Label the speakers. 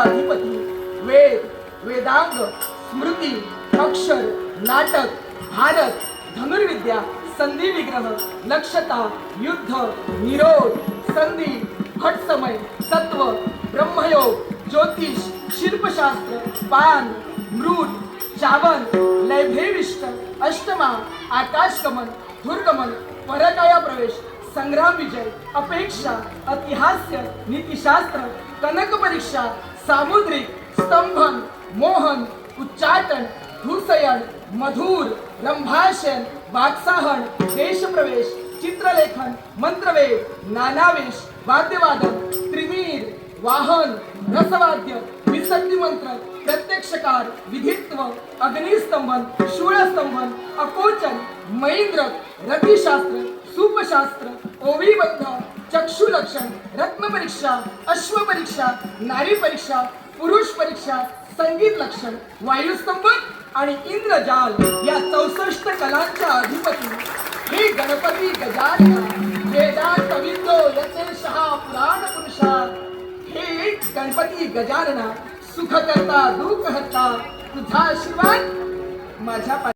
Speaker 1: अधिपती वेद वेदांग स्मृती अक्षर नाटक भारत धनुर्विद्या संधी विग्रह लक्षता युद्ध निरोध संधी हटसमय तत्व ब्रह्मयोग ज्योतिष शिल्पशास्त्र पान मृत चावन लैभेविष्ट अष्टमा आकाशगमन दुर्गमन परकाया प्रवेश संग्राम विजय अपेक्षा अतिहास्य नीतिशास्त्र कनक परीक्षा सामुद्रिक स्तंभन मोहन उच्चाटन धूसयन मधुर रंभाषण वाक्साहन देशप्रवेश चित्रलेखन मंत्रवेद नानावेश वाद्यवादन त्रिवीर वाहन रसवाद्य विसंधी मंत्र प्रत्यक्षकार विधित्व अग्निस्तंभन शूळस्तंभन अकोचन मैंद्रक रतिशास्त्र कुटुंबशास्त्र ओवीबंध चक्षुलक्षण रत्नपरीक्षा अश्वपरीक्षा नारी परीक्षा पुरुष परीक्षा संगीत लक्षण वायुस्तंभन आणि इंद्रजाल या चौसष्ट कलांच्या अधिपती हे गणपती गजानन. वेदार कविंदो यचे शहा पुराण पुरुषा हे गणपती गजानना सुख करता दुःख तुझा आशीर्वाद माझ्या